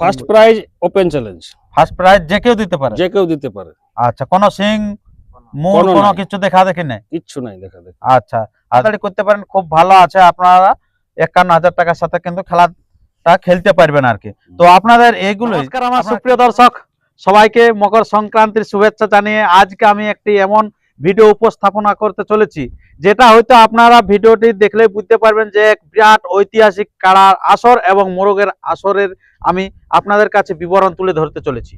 First prize open challenge first prize যে কেউ দিতে পারে। যে কেউ দিতে পারে। আচ্ছা কোনো সিং মূল কোনো কিছু দেখা দেখি নাই? কিচ্ছু নাই দেখা দেখ। আচ্ছা তাড়াতাড়ি করতে পারেন খুব ভালো আছে আপনারা। একান্ন হাজার টাকার সাথে কিন্তু খেলাটা খেলতে পারবেন আর কি। তো আপনাদের এইগুলো নমস্কার আমার সুপ্রিয় দর্শক। সবাইকে মকর সংক্রান্তির শুভেচ্ছা জানিয়ে আজকে আমি একটি এমন ভিডিও উপস্থাপনা করতে চলেছি। যেটা হয়তো আপনারা ভিডিওটি দেখলে বুঝতে পারবেন যে এক বিরাট ঐতিহাসিক কাড়ার আসর এবং মোরগের আসরের আমি আপনাদের কাছে বিবরণ তুলে ধরতে চলেছি।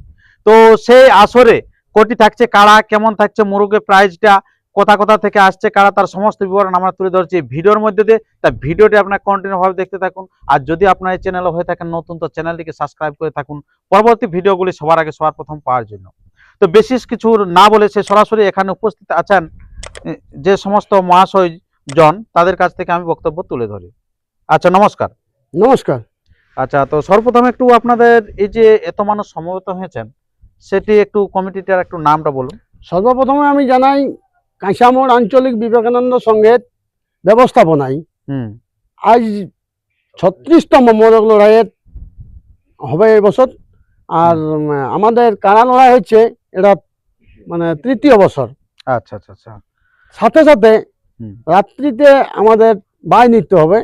তো সেই আসরে কোটি থাকছে, কাড়া, কেমন থাকছে, মোরগের প্রাইজটা, কোথা কোথা থেকে আসছে কারা তার সমস্ত বিবরণ আমরা তুলে ধরছি ভিডিওর মধ্যে দিয়ে। তা ভিডিওটি আপনার কন্টিনিউ ভাবে দেখতে থাকুন। আর যদি আপনার এই চ্যানেল হয়ে থাকেন নতুন, তো চ্যানেলটিকে সাবস্ক্রাইব করে থাকুন। পরবর্তী ভিডিওগুলি সবার আগে সবার প্রথম পাওয়ার জন্য। তো বিশেষ কিছু না বলে সে সরাসরি এখানে উপস্থিত আছেন যে সমস্ত মহাশয় জন তাদের কাছ থেকে আমি বক্তব্য তুলে ধরি। আচ্ছা নমস্কার। নমস্কার। আচ্ছা তো সর্বপ্রথম একটু আপনাদের এই যে এত মানুষ সমবেত হয়েছেন সেটি একটু কমিটিটার একটু নামটা বলুন। সর্বপ্রথমে আমি জানাই কাঁচামোড় আঞ্চলিক বিবেকানন্দ সংঘের ব্যবস্থাপনায় আজ ছত্রিশতম মোরগ লড়াইয়ের হবে এবছর আর আমাদের কারা লড়াই হচ্ছে এটা মানে তৃতীয় বছর। আচ্ছা আচ্ছা আচ্ছা। সাথে সাথে রাত্রিতে আমাদের বাই নিতে হবে।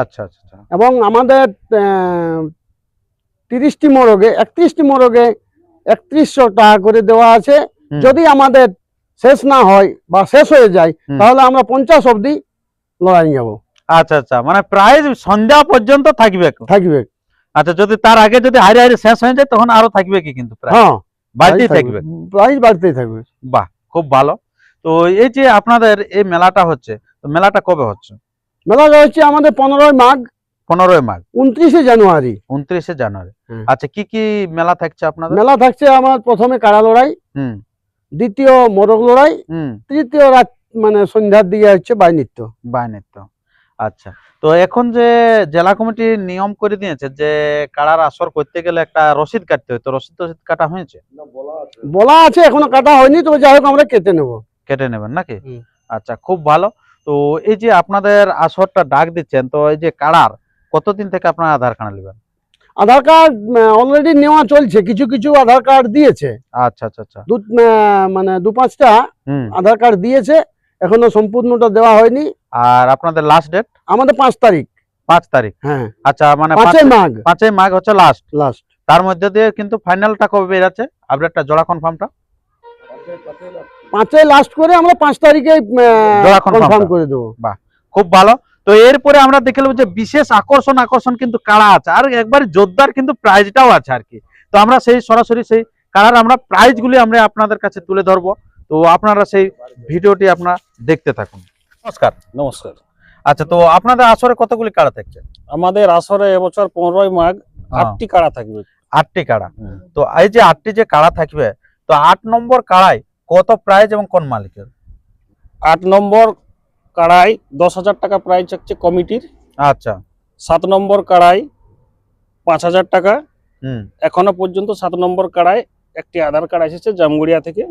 আচ্ছা আচ্ছা আচ্ছা। এবং আমাদের তিরিশটি মোরগে একত্রিশটি মোরগে একত্রিশশো টাকা করে দেওয়া আছে। যদি আমাদের শেষ না হয় বা শেষ হয়ে যায় তাহলে আমরা পঞ্চাশ অবধি লড়াই যাব। আচ্ছা আচ্ছা। মানে প্রায় সন্ধ্যা পর্যন্ত থাকবে থাকবে। আচ্ছা যদি তার আগে যদি হারি হারি শেষ হয়ে যায় তখন আরও থাকবে কি কিন্তু প্রায়? হ্যাঁ। বাড়তেই থাকবে। প্রাইজ বাড়তেই থাকবে। বাহ খুব ভালো। তো এই যে আপনাদের এই মেলাটা হচ্ছে তো মেলাটা কবে হচ্ছে? মেলাটা হচ্ছে আমাদের পনেরোই মাঘ। পনেরোই মাঘ। উনত্রিশে জানুয়ারি। উনত্রিশে জানুয়ারি। আচ্ছা কি কি মেলা থাকছে আপনাদের? মেলা থাকছে আমার প্রথমে কাড়া লড়াই হুম। দ্বিতীয় মোরগ লড়াই হুম। তৃতীয় রাত মানে সন্ধ্যার দিকে হচ্ছে বাই নৃত্য। বাহিনীর আচ্ছা তো এখন যে জেলা কমিটি নিয়ম করে দিয়েছে যে কাড়ার আসর করতে গেলে একটা রসিদ কাটতে হয় তো রসিদ টসিদ কাটা হয়েছে? বলা আছে এখনও কাটা হয়নি তবে যাই হোক আমরা কেটে নেব। কেটে নেবেন নাকি? আচ্ছা খুব ভালো। তো এই যে আপনাদের আসরটা ডাক দিচ্ছেন তো এই যে কাড়ার কতদিন থেকে আপনার আধার কার্ড নেবেন? আধার কার্ড অলরেডি নেওয়া চলছে কিছু কিছু আধার কার্ড দিয়েছে। আচ্ছা আচ্ছা আচ্ছা। দু মানে দু পাঁচটা আধার কার্ড দিয়েছে এখনও সম্পূর্ণটা দেওয়া হয়নি। আর আপনাদের লাস্ট ডেট আমাদের পাঁচ তারিখ। পাঁচ তারিখ। হ্যাঁ। আচ্ছা মানে পাঁচই পাঁচই- মাঘ। পাঁচই মাঘ হচ্ছে লাস্ট লাস্ট তার মধ্যে দিয়ে কিন্তু ফাইনালটা কবে বেরাচ্ছে? আপডেটটা জোড়া কনফার্মটা পাঁচই লাস্ট করে আমরা পাঁচ তারিখে কনফার্ম করে। দেবো। খুব ভালো। তো এরপরে আমরা দেখলাম যে বিশেষ আকর্ষণ আকর্ষণ কিন্তু কাড়া আছে? আর একবার জোরদার কিন্তু প্রাইজটাও আছে আর কি। তো আমরা সেই সরাসরি সেই কাড়ার আমরা প্রাইজগুলি আমরা আপনাদের কাছে তুলে ধরবো। তো আপনারা সেই ভিডিওটি আপনারা দেখতে থাকুন। নমস্কার। নমস্কার। আচ্ছা তো আপনাদের আসরে কতগুলি কাড়া থাকছে? আমাদের আসরে এবছর পনেরোই মাঘ হ্যাঁ। আটটি কাড়া থাকবে? আটটি কাড়া তো এই যে আটটি যে কাড়া থাকবে তো আট নম্বর কাড়ায় কত প্রাইজ এবং কোন মালিকের? আট নম্বর কাড়াই দশ হাজার টাকা প্রাইজ হচ্ছে কমিটির। আচ্ছা। সাত নম্বর কাড়াই পাঁচ হাজার টাকা। হুম। এখনও পর্যন্ত সাত নম্বর কাড়ায় একটি আধার কার্ড এসেছে জামগুড়িয়া থেকে।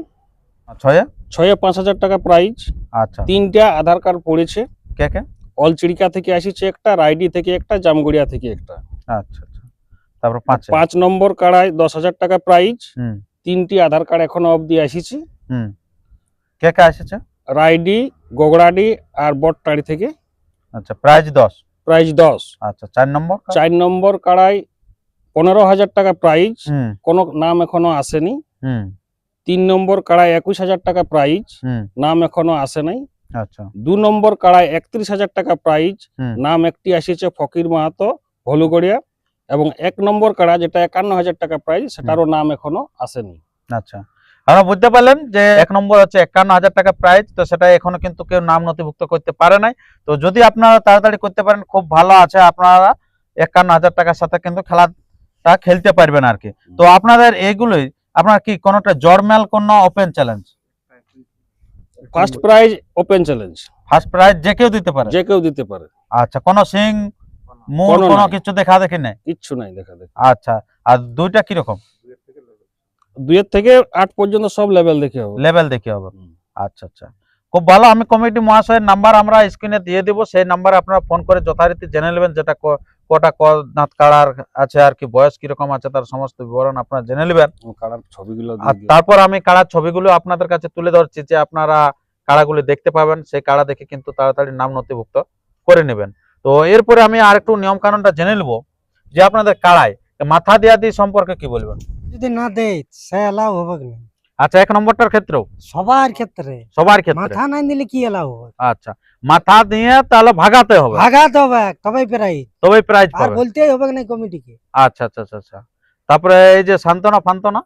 ছয়ে? ছয়ে পাঁচ হাজার টাকা প্রাইজ আচ্ছা। তিনটা আধার কার্ড পড়েছে। কে কে? অলচিড়িকা থেকে আসিছে একটা রাইডি থেকে একটা জামগুড়িয়া থেকে একটা। আচ্ছা আচ্ছা। তারপর পাঁচে? পাঁচ নম্বর কাড়ায় দশ হাজার টাকা প্রাইজ হুম। তিনটি আধার কার্ড এখনও অবধি আসিছে হুম। কে কে এসেছে? রাইডি গোগড়াডি আর বটটাড়ি থেকে। আচ্ছা প্রাইজ দশ। প্রাইজ দশ। আচ্ছা চার নম্বর চার নম্বর কাড়াই পনেরো হাজার টাকা প্রাইজ কোনো নাম এখনও আসেনি। হুম। তিন নম্বর কাড়াই একুশ হাজার টাকা প্রাইজ নাম এখনও আসে নাই। আচ্ছা। দু নম্বর কাড়াই একত্রিশ হাজার টাকা প্রাইজ নাম একটি আসিছে ফকির মাহাতো ভলুগড়িয়া। এবং এক নম্বর কাড়া যেটা একান্ন হাজার টাকা প্রাইজ সেটারও নাম এখনও আসেনি। আচ্ছা। আপনারা বুঝতে পারলেন যে এক নম্বর হচ্ছে একান্ন হাজার টাকা প্রাইজ তো সেটা এখনও কিন্তু কেউ নাম নথিভুক্ত করতে পারে নাই। তো যদি আপনারা তাড়াতাড়ি করতে পারেন খুব ভালো আছে আপনারা একান্ন হাজার টাকার সাথে কিন্তু খেলাটা খেলতে পারবেন আর কি তো আপনাদের এইগুলোই আপনার কি কোনোটা জরমেল কোন open challenge first prize open challenge first prize যে কেউ দিতে পারে। যে কেউ দিতে পারে। আচ্ছা কোন সিং মূল কোনো কিছু দেখা দেখি নাই? কিচ্ছু নাই দেখা দেখ। আচ্ছা আর দুইটা কীরকম? দুইয়ের থেকে আট পর্যন্ত সব লেভেল দেখে হবে। লেভেল দেখে হবে। আচ্ছা আচ্ছা। খুব ভালো আমি কমিটি মহাশয়ের নাম্বার আমরা স্ক্রিনে দিয়ে দিব। সেই নাম্বারে আপনারা ফোন করে যথারীতি জেনে নেবেন যেটা কটা ক কাড়ার আছে আর কি বয়স কীরকম আছে তার সমস্ত বিবরণ আপনারা জেনে নেবেন। কাড়ার ছবিগুলো আর তারপর আমি কাড়ার ছবিগুলো আপনাদের কাছে তুলে ধরছি যে আপনারা কাড়াগুলি দেখতে পাবেন। সেই কাড়া দেখে কিন্তু তাড়াতাড়ি নাম নথিভুক্ত করে নেবেন। তো এরপরে আমি আর একটু নিয়ম কানুনটা জেনে নেব যে আপনাদের কাড়ায় মাথা দেয়া দিয়ে সম্পর্কে কি বলবেন? যদি না দেয় সে এলাও হবে না আচ্ছা এক নম্বরটার ক্ষেত্রেও? সবার ক্ষেত্রে। সবার ক্ষেত্রে। মাথা নাই দিলে কি এলাও হবে? আচ্ছা মাথা দিয়ে তাহলে ভাগাতে হবে। ভাগাতে হবে তবেই প্রাইজ তবেই প্রাইজ আর বলতেই হবে না কমিটিকে। আচ্ছা আচ্ছা আচ্ছা আচ্ছা। তারপরে এই যে সান্তনা ফান্তনা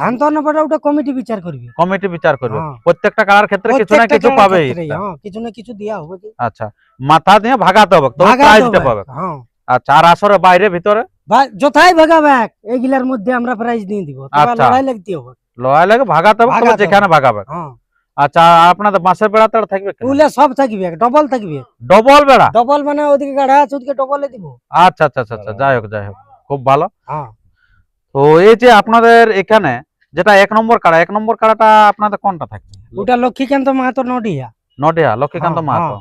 সান্ত্বনা পাটা ওটা কমিটি বিচার করবে। কমিটি বিচার করবে। হ্যাঁ। প্রত্যেকটা কাড়ার ক্ষেত্রে কিছু না কিছু পাবে হ্যাঁ, কিছু না কিছু দেওয়া হবে। কি? আচ্ছা মাথা দিয়ে ভাগাতে হবে। তবে প্রাইজটা পাবে। হ্যাঁ। আচ্ছা আর আসরে বাইরে ভিতরে? বা- যথাই ভাগাবে এইগুলার মধ্যে আমরা প্রাইজ দিয়ে দিব। আচ্ছা। লড়াই লাগতে হবে। লড়াই লাগে হবে তবে যেখানে ভাগাবে হ্যাঁ। আচ্ছা আপনাদের বাঁশের বেড়া তার থাকবে ওগুলা সব থাকবে ডবল থাকবে। ডবল বেড়া? ডবল মানে ওদিকে গাড়া আছে ওদিকে ডবলে দিব। আচ্ছা আচ্ছা আচ্ছা আচ্ছা যাই হোক যাই হোক খুব ভালো। হ্যাঁ। তো এই যে আপনাদের এখানে যেটা এক নম্বর কাড়া এক নম্বর কাড়াটা আপনাদের কোনটা থাকছে ওটা লক্ষ্মীকান্ত মাহাতো নডিয়া। নডিয়া লক্ষ্মীকান্ত হ্যাঁ, মাহাতো।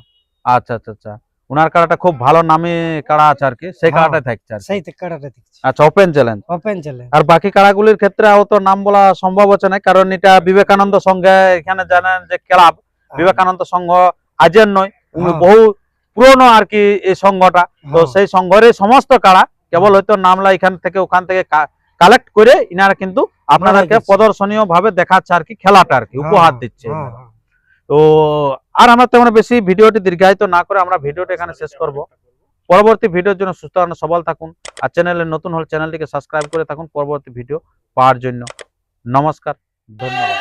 আচ্ছা আচ্ছা আচ্ছা। উনার কাড়াটা খুব ভালো নামে কাড়া আছে আর কি সেই হ্যাঁ। কাড়াটাই থাকছে আর সেই কাড়াটা দেখছি আচ্ছা ওপেন চ্যালেঞ্জ ওপেন চলে আর বাকি কাড়াগুলির ক্ষেত্রে অত নাম বলা সম্ভব হচ্ছে না কারণ এটা বিবেকানন্দ সংঘে এখানে জানেন যে ক্লাব বিবেকানন্দ সংঘ আজের নয় হ্যাঁ। বহু পুরনো আর কি এই সংঘটা তো হ্যাঁ। সেই সংঘের সমস্ত কাড়া কেবল হয়তো নামলা এখান থেকে ওখান থেকে কালেক্ট করে ইনারা কিন্তু আপনাদেরকে প্রদর্শনীয় ভাবে দেখাচ্ছে আর কি খেলাটা আর কি উপহার হ্যাঁ, দিচ্ছে হ্যাঁ। হ্যাঁ। তো আর আমরা তেমন বেশি ভিডিওটি দীর্ঘায়িত না করে আমরা ভিডিওটা এখানে শেষ করব। পরবর্তী ভিডিওর জন্য সুস্থ সবল থাকুন আর চ্যানেলে নতুন হলে চ্যানেলটিকে সাবস্ক্রাইব করে থাকুন পরবর্তী ভিডিও পাওয়ার জন্য। নমস্কার, ধন্যবাদ।